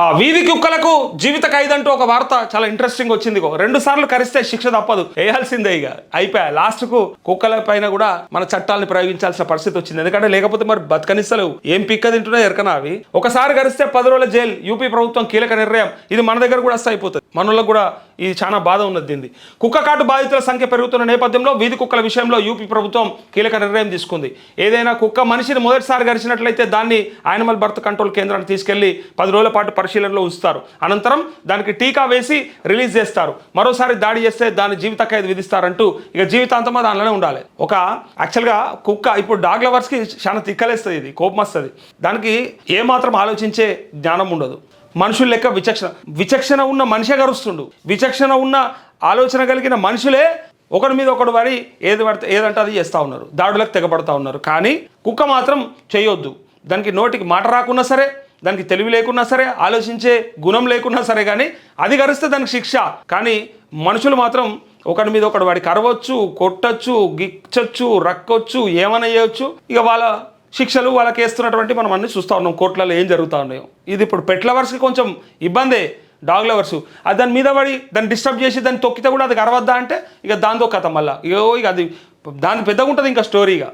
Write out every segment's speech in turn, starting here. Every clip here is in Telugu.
ఆ, వీధి కుక్కలకు జీవిత ఖైదంటూ ఒక వార్త చాలా ఇంట్రెస్టింగ్ వచ్చింది రెండు సార్లు కరిస్తే శిక్ష తప్పదు. వేయాల్సిందే ఇక అయిపోయా. లాస్ట్కు కుక్కల పైన కూడా మన చట్టాలను ప్రయోగించాల్సిన పరిస్థితి వచ్చింది. ఎందుకంటే లేకపోతే మరి బతకనిస్తలేవు. ఏం పిక్క తింటున్నా ఎరకనా అవి? ఒకసారి కరిస్తే పది రోజుల జైలు యూపీ ప్రభుత్వం కీలక నిర్ణయం. ఇది మన దగ్గర కూడా అస్త అయిపోతుంది. మనలో కూడా ఇది చాలా బాధ ఉన్నది దీన్ని కుక్కకాటు బాధితుల సంఖ్య పెరుగుతున్న నేపథ్యంలో వీధి కుక్కల విషయంలో యూపీ ప్రభుత్వం కీలక నిర్ణయం తీసుకుంది. ఏదైనా కుక్క మనిషిని మొదటిసారి గరిచినట్లయితే దాన్ని యానిమల్ బర్త్ కంట్రోల్ కేంద్రానికి తీసుకెళ్ళి పది రోజుల పాటు పరిశీలనలో ఉంచుతారు. అనంతరం దానికి టీకా వేసి రిలీజ్ చేస్తారు. మరోసారి దాడి చేస్తే దాని జీవిత ఖైదు విధిస్తారంటూ ఇక జీవితాంతం దానిలోనే ఉండాలి. ఒక యాక్చువల్గా కుక్క ఇప్పుడు డాగ్ లవర్స్కి చాలా తిక్కలేస్తుంది ఇది కోపం వస్తుంది. దానికి ఏమాత్రం ఆలోచించే జ్ఞానం ఉండదు. మనుషులు లెక్క విచక్షణ. విచక్షణ ఉన్న మనిషే గరుస్తుండు. విచక్షణ ఉన్న ఆలోచన కలిగిన మనుషులే ఒకరి మీద ఒకడు వారి ఏది పడితే ఏదంటే అది చేస్తూ ఉన్నారు. దాడులకు తెగబడతా ఉన్నారు. కానీ కుక్క మాత్రం చేయొద్దు. దానికి నోటికి మాట రాకున్నా సరే దానికి తెలివి లేకున్నా సరే ఆలోచించే గుణం లేకున్నా సరే కానీ అది గరిస్తే దానికి శిక్ష. కానీ మనుషులు మాత్రం ఒకరి మీద ఒకడు వాడికి కరవచ్చు కొట్టచ్చు గిచ్చచ్చు రక్కొచ్చు ఏమైనా చేయొచ్చు. ఇక వాళ్ళ శిక్షలు వాళ్ళకి వేస్తున్నటువంటి మనం అన్ని చూస్తూ ఉన్నాం. కోర్టులలో ఏం జరుగుతూ ఉన్నాయో. ఇది ఇప్పుడు పెట్ లవర్స్కి కొంచెం ఇబ్బందే. డాగ్ లవర్స్ అది దాని మీద పడి దాన్ని డిస్టర్బ్ చేసి దాన్ని తొక్కితే కూడా అది గరవద్దా అంటే ఇక దాంతో కథ మళ్ళీ. ఇగో ఇక అది దాని పెద్దగా ఉంటుంది ఇంకా స్టోరీగా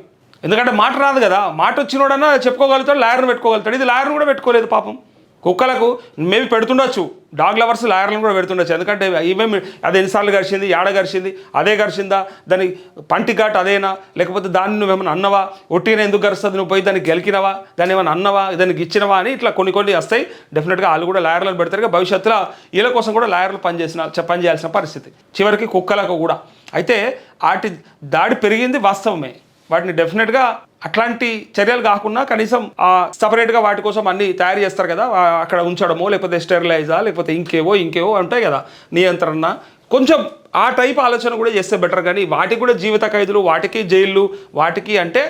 ఎందుకంటే మాట రాదు కదా. మాట వచ్చినోడన్నా చెప్పుకోగలుగుతాడు లాయర్ని పెట్టుకోగలుగుతాడు. ఇది లాయర్ని కూడా పెట్టుకోలేదు పాపం. కుక్కలకు మేబీ పెడుతుండొచ్చు. డాగ్ లవర్స్ లాయర్లను కూడా పెడుతుండొచ్చు. ఎందుకంటే ఇవే అది ఎన్నిసార్లు గరిచింది యాడ గరిచింది అదే గరిచిందా దాని పంటి ఘాట్ అదేనా లేకపోతే దాన్ని నువ్వేమైనా అన్నవా ఒట్టిన ఎందుకు గరుస్తుంది నువ్వు పోయి దాన్ని గెలికినవా దాన్ని ఏమైనా అన్నవా దానికి ఇచ్చినవా అని ఇట్లా కొన్ని కొన్ని వస్తాయి. డెఫినెట్గా వాళ్ళు కూడా లాయర్లను పెడతారు భవిష్యత్తులో వీళ్ళ కోసం కూడా లాయర్లు పనిచేసిన పనిచేయాల్సిన పరిస్థితి. చివరికి కుక్కలకు కూడా. అయితే వాటి దాడి పెరిగింది వాస్తవమే. వాటిని డెఫినెట్గా అట్లాంటి చర్యలు కాకుండా కనీసం ఆ సపరేట్గా వాటి కోసం అన్ని తయారు చేస్తారు కదా అక్కడ ఉంచడమో లేకపోతే స్టెరిలైజా లేకపోతే ఇంకేవో ఇంకేవో ఉంటాయి కదా నియంత్రణ. కొంచెం ఆ టైప్ ఆలోచన కూడా చేస్తే బెటర్ కానీ వాటికి కూడా జీవిత ఖైదులు వాటికి జైళ్ళు వాటికి అంటే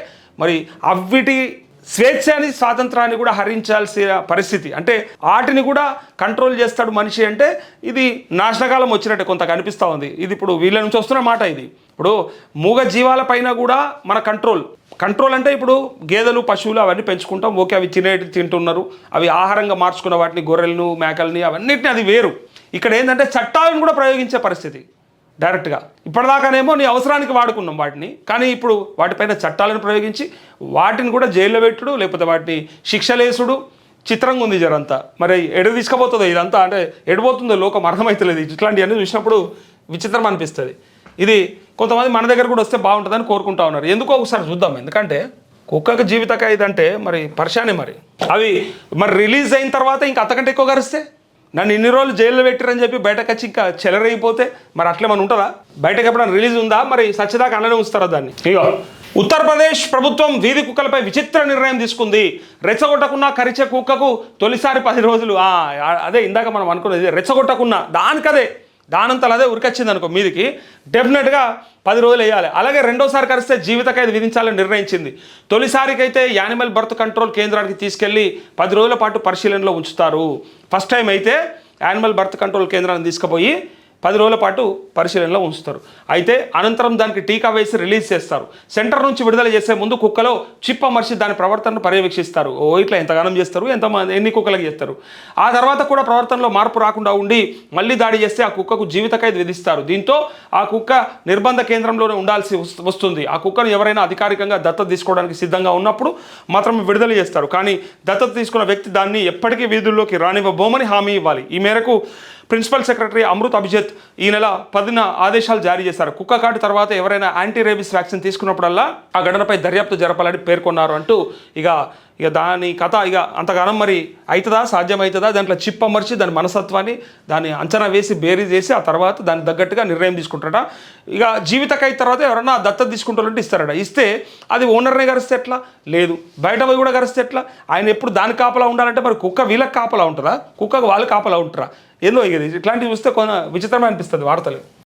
మరి అవిటి స్వేచ్ఛని స్వాతంత్రాన్ని కూడా హరించాల్సిన పరిస్థితి. అంటే వాటిని కూడా కంట్రోల్ చేస్తాడు మనిషి అంటే ఇది నాశనకాలం వచ్చినట్టు కొంత కనిపిస్తూ ఉంది. ఇది ఇప్పుడు వీళ్ళ నుంచి వస్తున్న మాట ఇది. ఇప్పుడు మూగ జీవాలపైన కూడా మన కంట్రోల్ కంట్రోల్ అంటే ఇప్పుడు గేదెలు పశువులు అవన్నీ పెంచుకుంటాం. ఓకే అవి తినేటి తింటున్నారు. అవి ఆహారంగా మార్చుకున్న వాటిని గొర్రెలను మేకల్ని అవన్నిటిని అది వేరు. ఇక్కడ ఏంటంటే చట్టాలను కూడా ప్రయోగించే పరిస్థితి డైరెక్ట్గా. ఇప్పటిదాకానేమో నీ అవసరానికి వాడుకున్నాం వాటిని. కానీ ఇప్పుడు వాటిపైన చట్టాలను ప్రయోగించి వాటిని కూడా జైల్లో పెట్టుడు లేకపోతే వాటిని శిక్షలేసుడు. చిత్రంగా ఉంది జరంతా. మరి ఎడ తీసుకుపోతుందో ఇదంతా అంటే ఎడిపోతుందో లోకం అర్థమవుతలేదు ఇట్లాంటివన్నీ చూసినప్పుడు విచిత్రం అనిపిస్తుంది. ఇది కొంతమంది మన దగ్గర కూడా వస్తే బాగుంటుందని కోరుకుంటా ఉన్నారు. ఎందుకో ఒకసారి చూద్దాం. ఎందుకంటే కుక్కకు జీవిత ఇదంటే మరి పర్షానే మరి. అవి మరి రిలీజ్ అయిన తర్వాత ఇంకా అంతకంటే ఎక్కువ గరిస్తే నన్ను ఇన్ని రోజులు జైల్లో పెట్టారని చెప్పి బయటకు వచ్చి ఇంకా చెలరైపోతే మరి అట్లే మనం ఉంటుందా? బయటకు ఎప్పుడైనా రిలీజ్ ఉందా? మరి సచ్చిదాకా అన్ననే ఉంచుతారా దాన్ని? ఇగో ఉత్తరప్రదేశ్ ప్రభుత్వం వీధి కుక్కలపై విచిత్ర నిర్ణయం తీసుకుంది. రెచ్చగొట్టకున్న కరిచే కుక్కకు తొలిసారి పది రోజులు. అదే ఇందాక మనం అనుకున్నది రెచ్చగొట్టకున్నా దానికదే దానంతలు అదే ఉరికొచ్చింది అనుకో మీదికి. డెఫినెట్గా పది రోజులు వేయాలి. అలాగే రెండోసారి కరిస్తే జీవిత ఖైదు విధించాలని నిర్ణయించింది. తొలిసారికైతే యానిమల్ బర్త్ కంట్రోల్ కేంద్రానికి తీసుకెళ్ళి పది రోజుల పాటు పరిశీలనలో ఉంచుతారు. ఫస్ట్ టైం అయితే యానిమల్ బర్త్ కంట్రోల్ కేంద్రాన్ని తీసుకుపోయి పది రోజుల పాటు పరిశీలనలో ఉంచుతారు. అయితే అనంతరం దానికి టీకా వేసి రిలీజ్ చేస్తారు. సెంటర్ నుంచి విడుదల చేసే ముందు కుక్కలో చిప్ అమర్చి దాని ప్రవర్తనను పర్యవేక్షిస్తారు. ఓ ఇట్లా ఎంతగానం చేస్తారు? ఎంతమంది ఎన్ని కుక్కలకు చేస్తారు? ఆ తర్వాత కూడా ప్రవర్తనలో మార్పు రాకుండా ఉండి మళ్ళీ దాడి చేస్తే ఆ కుక్కకు జీవిత ఖైదు విధిస్తారు. దీంతో ఆ కుక్క నిర్బంధ కేంద్రంలోనే ఉండాల్సి వస్తుంది. ఆ కుక్కను ఎవరైనా అధికారికంగా దత్తత తీసుకోవడానికి సిద్ధంగా ఉన్నప్పుడు మాత్రం విడుదల చేస్తారు. కానీ దత్తత తీసుకున్న వ్యక్తి దాన్ని ఎప్పటికీ వీధుల్లోకి రానివ్వబోమని హామీ ఇవ్వాలి. ఈ మేరకు ప్రిన్సిపల్ సెక్రటరీ అమృత్ అభిజిత్ ఈ నెల పదిన ఆదేశాలు జారీ చేశారు. కుక్క కాటు తర్వాత ఎవరైనా యాంటీ రేబిస్ వ్యాక్సిన్ తీసుకున్నప్పుడల్లా ఆ ఘటనపై దర్యాప్తు జరపాలని పేర్కొన్నారు అంటూ ఇక ఇక దాని కథ ఇక అంతగానం మరి అవుతుందా సాధ్యమవుతుందా దాంట్లో చిప్ అమర్చి దాని మనసత్వాన్ని దాన్ని అంచనా వేసి బేరీ చేసి ఆ తర్వాత దానికి తగ్గట్టుగా నిర్ణయం తీసుకుంటారట. ఇక జీవితకైతే తర్వాత ఎవరన్నా దత్తత తీసుకుంటారంటే ఇస్తారట. ఇస్తే అది ఓనర్నే గరిస్తే ఎట్లా? లేదు. బయట పోయి కూడా గరిస్తే ఎట్లా? ఆయన ఎప్పుడు దాని కాపలా ఉండాలంటే మరి కుక్క వీళ్ళకి కాపలా ఉంటుందా? కుక్కకు వాళ్ళు కాపలా ఉంటారా? ఏందో ఇక ఇది. ఇట్లాంటివి చూస్తే కొంత విచిత్రమే అనిపిస్తుంది వార్తలు.